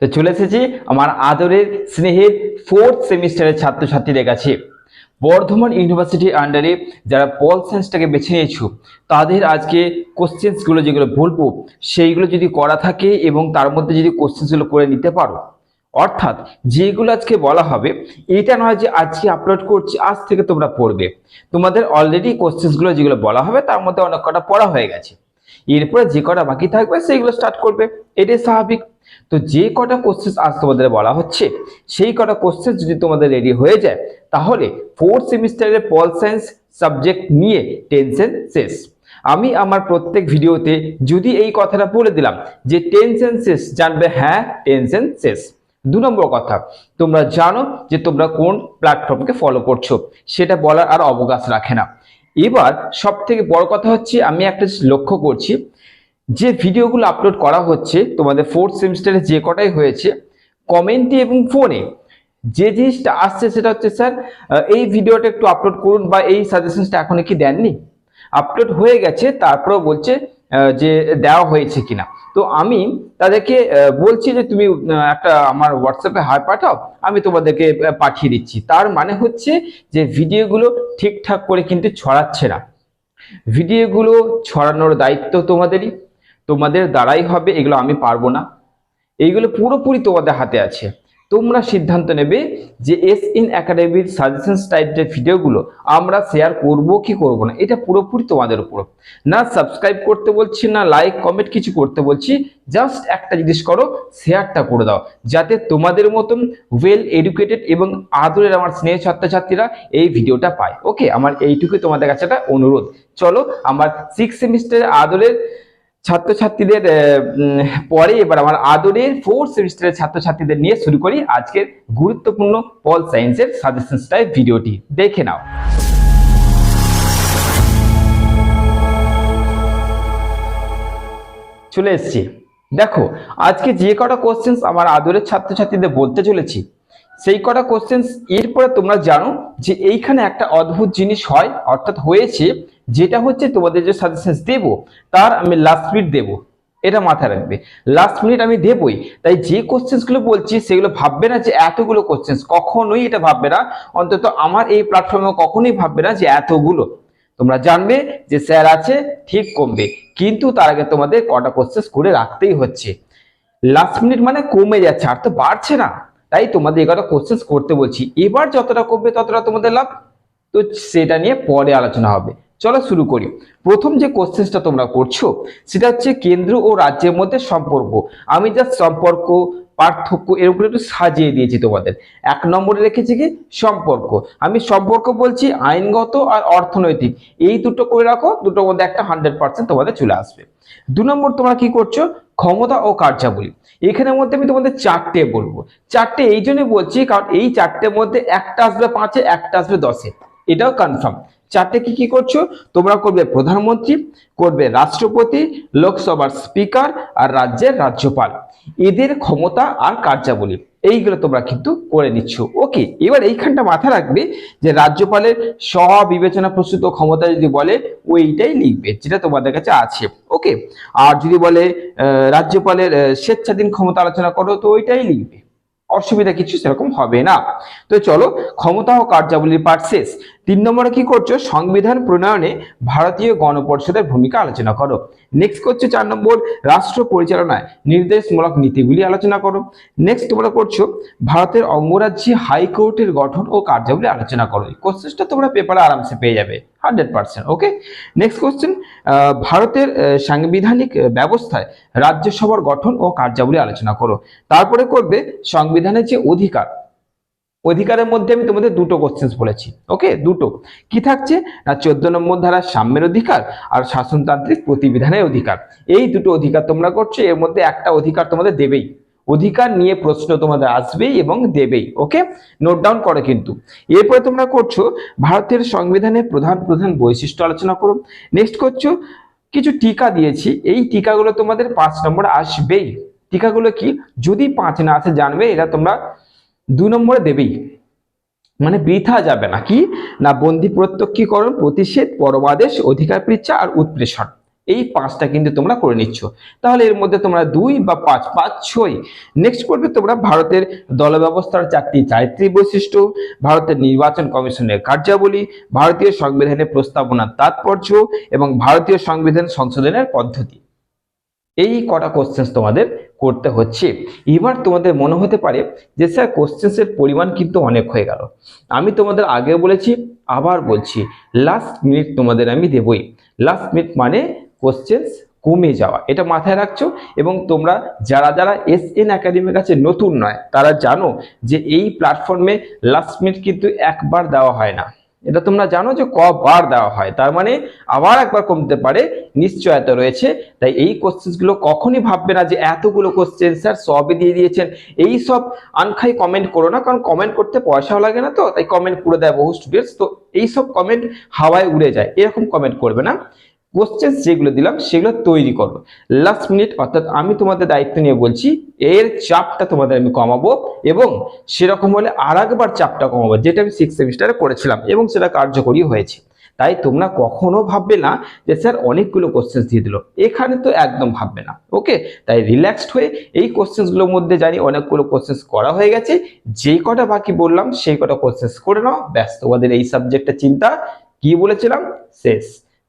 তো চলে এসেছি আমার আদরের স্নেহের ফোর্থ সেমিস্টারের ছাত্রছাত্রীদের কাছে। বর্ধমান ইউনিভার্সিটির আন্ডারে যারা পল সায়েন্সটাকে বেছে নিয়েছো, তাদের আজকে কোশ্চেন্সগুলো যেগুলো বলব, সেইগুলো যদি করা থাকে এবং তার মধ্যে যদি কোশ্চেন্সগুলো করে নিতে পারো। অর্থাৎ যেগুলো আজকে বলা হবে, এটা নয় যে আজকে আপলোড করছি, আজ থেকে তোমরা পড়বে। তোমাদের অলরেডি কোশ্চেন্সগুলো যেগুলো বলা হবে, তার মধ্যে অনেক কটা পড়া হয়ে গেছে। এরপরে যে কটা বাকি থাকবে, সেইগুলো স্টার্ট করবে। এটাই স্বাভাবিক। তো যে কটা কোশ্চেন আজ তোমাদের বলা হচ্ছে, সেই কটা কোশ্চেন যদি তোমাদের রেডি হয়ে যায়, তাহলে ফোর্থ সেমিস্টারের পল সায়েন্স সাবজেক্ট নিয়ে টেনশন শেষ। আমি আমার প্রত্যেক ভিডিওতে যদি এই কথাটা বলে দিলাম যে টেনশন শেষ, জানবে হ্যাঁ টেনশন শেষ। দু নম্বর কথা, তোমরা জানো যে তোমরা কোন প্ল্যাটফর্মকে ফলো করছ, সেটা বলার আর অবকাশ রাখে না। এবার সব থেকে বড় কথা হচ্ছে, আমি একটা লক্ষ্য করছি যে ভিডিওগুলো আপলোড করা হচ্ছে, তোমাদের ফোর্থ সেমিস্টারে যে কটাই হয়েছে কমেন্টে এবং ফোনে যে জিনিসটা আসছে সেটা হচ্ছে, স্যার এই ভিডিওটা একটু আপলোড করুন বা এই সাজেশনসটা এখনও কি দেননি? আপলোড হয়ে গেছে, তারপরেও বলছে যে দেওয়া হয়েছে কিনা। তো আমি তাদেরকে বলছি যে তুমি একটা আমার হোয়াটসঅ্যাপে হাই পাঠাও, আমি তোমাদেরকে পাঠিয়ে দিচ্ছি। তার মানে হচ্ছে যে ভিডিওগুলো ঠিকঠাক করে কিন্তু ছড়াচ্ছে না। ভিডিওগুলো ছড়ানোর দায়িত্ব তোমাদেরই। তোমাদের দ্বারাই হবে, এগুলো আমি পারব না। এইগুলো পুরোপুরি তোমাদের হাতে আছে। তোমরা সিদ্ধান্ত নেবে যে এস ইন একাডেমির সাজেশন টাইপ যে ভিডিওগুলো আমরা শেয়ার করব কি করব না, এটা পুরোপুরি তোমাদের উপর। না সাবস্ক্রাইব করতে বলছি, না লাইক কমেন্ট কিছু করতে বলছি জাস্ট একটা জিনিস করো শেয়ারটা করে দাও। যাতে তোমাদের মতন ওয়েল এডুকেটেড এবং আদরের আমার স্নেহ ছাত্রছাত্রীরা এই ভিডিওটা পায়। ওকে আমার এইটুকুই তোমাদের কাছে একটা অনুরোধ। চলো, আমার সিক্স সেমিস্টারের আদরের ছাত্রছাত্রীদের পরে এবার আমার আদরের ফোর্থ সেমিস্টারের ছাত্রছাত্রীদের নিয়ে শুরু করি আজকের গুরুত্বপূর্ণ পল সায়েন্সের সাজেশনস টাইপ ভিডিওটি। দেখে নাও। চলে এসছি। দেখো, আজকে যে কটা কোশ্চেন্স আমার আদরের ছাত্রছাত্রীদের বলতে চলেছি সেই কটা কোশ্চেন এরপরে তোমরা জানো যে এইখানে একটা অদ্ভুত জিনিস হয়, অর্থাৎ হয়েছে যেটা হচ্ছে তোমাদের যে সাজেশন দেবো, তার আমি লাস্ট মিনিট দেবো। এটা মাথায় রাখবে। লাস্ট মিনিট আমি দেবই। তাই যে কোশ্চেন্সগুলো বলছি, সেগুলো ভাববে না যে এতগুলো কোশ্চেন্স কখনোই এটা ভাববে না। অন্তত আমার এই প্ল্যাটফর্মে কখনোই ভাববে না যে এতগুলো। তোমরা জানবে যে স্যার আছে, ঠিক কমবে। কিন্তু তার আগে তোমাদের কটা কোশ্চেন্স করে রাখতেই হচ্ছে। লাস্ট মিনিট মানে কমে যাচ্ছে, আর তো বাড়ছে না। তাই তোমাদের এগারোটা কোশ্চেন্স করতে বলছি। এবার যতটা করবে ততটা তোমাদের লাভ। তো সেটা নিয়ে পরে আলোচনা হবে। চলো শুরু করি। প্রথম যে কোশ্চেন্সটা তোমরা করছ, সেটা হচ্ছে কেন্দ্র ও রাজ্যের মধ্যে সম্পর্ক। আমি জাস্ট সম্পর্ক, পার্থক্য, এর উপরে একটু সাজিয়ে দিয়েছি তোমাদের। এক নম্বরে রেখেছি কি? সম্পর্ক। আমি সম্পর্ক বলছি আইনগত আর অর্থনৈতিক। এই দুটো করে রাখো, দুটোর মধ্যে একটা হান্ড্রেড পার্সেন্ট তোমাদের চলে আসবে। দু নম্বর তোমরা কি করছ? ক্ষমতা ও কার্যাবলী। এখানের মধ্যে আমি তোমাদের চারটে বলব। চারটে এই জন্য বলছি, কারণ এই চারটের মধ্যে একটা আসবে পাঁচে, একটা আসবে দশে। এটাও কনফার্ম চারটে কি কি করছ? তোমরা করবে প্রধানমন্ত্রী, করবে রাষ্ট্রপতি, লোকসভার স্পিকার আর রাজ্যের রাজ্যপাল। এদের ক্ষমতা আর কার্যাবলী, এইগুলো তোমরা কিন্তু করে নিচ্ছ। ওকে, এবার এইখানটা মাথা রাখবে যে রাজ্যপালের স্ববিবেচনা প্রস্তুত ক্ষমতা যদি বলে, ওইটাই লিখবে, যেটা তোমাদের কাছে আছে। ওকে, আর যদি বলে রাজ্যপালের স্বেচ্ছাধীন ক্ষমতা আলোচনা করো, তো ওইটাই লিখবে। অসুবিধা কিছু সেরকম হবে না। তো চলো, ক্ষমতা ও কার্যাবলীর পাঠ শেষ। তিন নম্বরে কি করছ? সংবিধান প্রণয়নে ভারতীয় গণপরিষদের ভূমিকা আলোচনা করো। নেক্সট করছ চার নম্বর, রাষ্ট্র পরিচালনায় নির্দেশমূলক নীতিগুলি আলোচনা করো। নেক্সট তোমরা করছ, ভারতের অঙ্গরাজ্যে হাইকোর্টের গঠন ও কার্যাবলী আলোচনা করো। এই কোশ্চেনটা তোমরা পেপারে আরামসে পেয়ে যাবে। Hundred percent okay next question ভারতের সাংবিধানিক ব্যবস্থায় রাজ্যসভার গঠন ও কার্যাবলী আলোচনা করো। তারপরে করবে সংবিধানের যে অধিকার, অধিকারের মধ্যে আমি তোমাদের দুটো কোশ্চেন্স বলেছি ওকে দুটো। কি থাকছে? না, চোদ্দ নম্বর ধারা সাম্যের অধিকার আর শাসনতান্ত্রিক প্রতিবিধানের অধিকার। এই দুটো অধিকার তোমরা করছ, এর মধ্যে একটা অধিকার তোমাদের দেবেই। অধিকার নিয়ে প্রশ্ন তোমাদের আসবেই এবং দেবেই ওকে নোট ডাউন করো কিন্তু। এরপরে তোমরা করছ, ভারতের সংবিধানের প্রধান প্রধান বৈশিষ্ট্য আলোচনা করো। নেক্সট করছ, কিছু টিকা দিয়েছি, এই টিকাগুলো তোমাদের পাঁচ নম্বর আসবেই। টিকাগুলো কি? যদি পাঁচ না আসে, জানবে এটা তোমরা দু নম্বরে দেবেই। মানে বৃথা যাবে না, কি? না বন্দি প্রত্যক্ষীকরণ প্রতিষেধ, পরমাদেশ, অধিকার পৃচ্ছা আর উৎপ্রেষণ। এই পাঁচটা কিন্তু তোমরা করে নিচ্ছ। তাহলে এর মধ্যে তোমরা দুই বা পাঁচ পাঁচ, ছয়। নেক্সট করবে তোমরা ভারতের দল ব্যবস্থার চারটি চারিত্রিক বৈশিষ্ট্য, ভারতের নির্বাচন কমিশনের কার্যাবলী, ভারতীয় সংবিধানের প্রস্তাবনার তাৎপর্য এবং ভারতীয় সংবিধান সংশোধনের পদ্ধতি। এই কটা কোশ্চেন্স তোমাদের করতে হচ্ছে। এবার তোমাদের মনে হতে পারে যে, স্যার কোশ্চেন্সের পরিমাণ কিন্তু অনেক হয়ে গেল। আমি তোমাদের আগে বলেছি, আবার বলছি লাস্ট মিনিট তোমাদের আমি দেবই। লাস্ট মিনিট মানে কোশ্চেন্স কমে যাওয়া। এটা মাথায় রাখছো? এবং তোমরা যারা যারা এস এন একাডেমির কাছে নতুন নয়, তারা জানো যে এই প্ল্যাটফর্মে লাস্ট মিনিট কিন্তু একবার দেওয়া হয় না। এটা তোমরা জানো যে কবার দেওয়া হয়। তার মানে আবার একবার কমতে পারে, নিশ্চয়তা রয়েছে। তাই এই কোশ্চেন্সগুলো কখনই ভাববে না যে এতগুলো কোশ্চেন স্যার সবই দিয়ে দিয়েছেন। এই সব আনখাই কমেন্ট করো না, কারণ কমেন্ট করতে পয়সাও লাগে না তো, তাই কমেন্ট করে দেয় বহু স্টুডেন্টস তো এই সব কমেন্ট হাওয়ায় উড়ে যায়। এরকম কমেন্ট করবে না। কোশ্চেন্স যেগুলো দিলাম, সেগুলো তৈরি করো। লাস্ট মিনিট অর্থাৎ আমি তোমাদের দায়িত্ব নিয়ে বলছি, এর চাপটা তোমাদের আমি কমাবো এবং সেরকম হলে আর একবার চাপটা কমাবো, যেটা আমি সিক্স সেমিস্টারে করেছিলাম এবং সেটা কার্যকরী হয়েছে। তাই তোমরা কখনো ভাববে না যে স্যার অনেকগুলো কোশ্চেন্স দিয়ে দিল। এখানে তো একদম ভাববে না ওকে তাই রিল্যাক্সড হয়ে এই কোশ্চেন্সগুলোর মধ্যে জানি অনেকগুলো কোশ্চেন্স করা হয়ে গেছে। যেই কটা বাকি বললাম, সেই কটা কোশ্চেন্স করে নাও। ব্যাস, তোমাদের এই সাবজেক্টটা চিন্তা, কি বলেছিলাম? শেষ।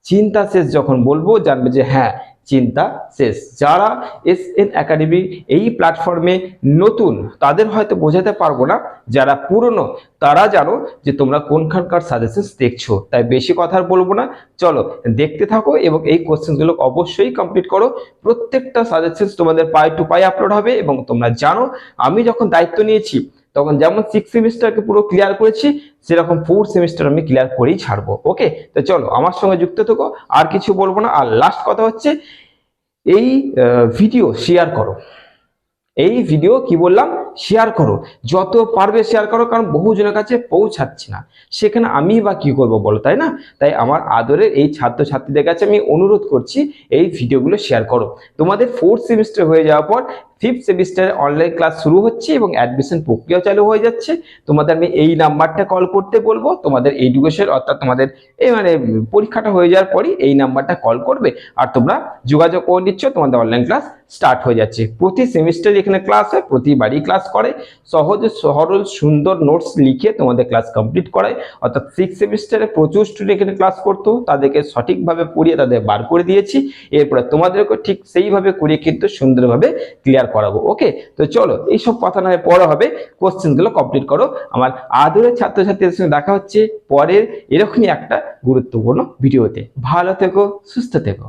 চিন্তা শেষ যখন বলব, জানবে যে হ্যাঁ চিন্তা শেষ। যারা এস এন একাডেমি এই প্ল্যাটফর্মে নতুন, তাদের হয়তো বোঝাতে পারব না, যারা পুরনো, তারা জানো যে তোমরা কোনখানকার সাজেশনস দেখছ। তাই বেশি কথা বলব না। চলো, দেখতে থাকো এবং এই কোশ্চেনগুলো অবশ্যই কমপ্লিট করো। প্রত্যেকটা সাজেশনস তোমাদের পাই টু পাই আপলোড হবে এবং তোমরা জানো, আমি যখন দায়িত্ব নিয়েছি তখন যেমন সিক্স সেমিস্টারকে পুরো ক্লিয়ার করেছি, সেরকম ফোর্থ সেমিস্টার আমি ক্লিয়ার করেই ছাড়বো ওকে তো চলো, আমার সঙ্গে যুক্ত থেকো, আর কিছু বলব না। আর লাস্ট কথা হচ্ছে, এই ভিডিও শেয়ার করো। এই ভিডিও কি বললাম? শেয়ার করো। যত পারবে শেয়ার করো, কারণ বহুজনের কাছে পৌঁছাচ্ছি না। সেখানে আমি বা কি করব বলো, তাই না? তাই আমার আদরের এই ছাত্রছাত্রীদের কাছে আমি অনুরোধ করছি, এই ভিডিওগুলো শেয়ার করো। তোমাদের ফোর্থ সেমিস্টার হয়ে যাওয়ার পর ফিফথ সেমিস্টারে অনলাইন ক্লাস শুরু হচ্ছে এবং অ্যাডমিশন প্রক্রিয়া চালু হয়ে যাচ্ছে। তোমাদের আমি এই নাম্বারটা কল করতে বলব। তোমাদের এডুকেশন অর্থাৎ তোমাদের এই মানে পরীক্ষাটা হয়ে যাওয়ার পরই এই নাম্বারটা কল করবে। আর তোমরা যোগাযোগ করে নিচ্ছ, তোমাদের অনলাইন ক্লাস স্টার্ট হয়ে যাচ্ছে। প্রতি সেমিস্টারে এখানে ক্লাস হয় প্রতিবারই ক্লাস করে। সহজে সরল সুন্দর নোটস লিখে তোমাদের ক্লাস কমপ্লিট করায়। অর্থাৎ সিক্স সেমিস্টারে প্রচুর স্টুডেন্ট ক্লাস করতো, তাদেরকে সঠিকভাবে পড়িয়ে তাদের বার করে দিয়েছি। এরপরে তোমাদেরকে ঠিক সেইভাবে করিয়ে কিন্তু সুন্দরভাবে ক্লিয়ার করাবো ওকে তো চলো, এইসব কথা নয়, পরে হবে। কোশ্চেনগুলো কমপ্লিট করো। আমার আদরের ছাত্রছাত্রীদের সঙ্গে দেখা হচ্ছে পরের এরকমই একটা গুরুত্বপূর্ণ ভিডিওতে ভালো থেকো, সুস্থ থেকো।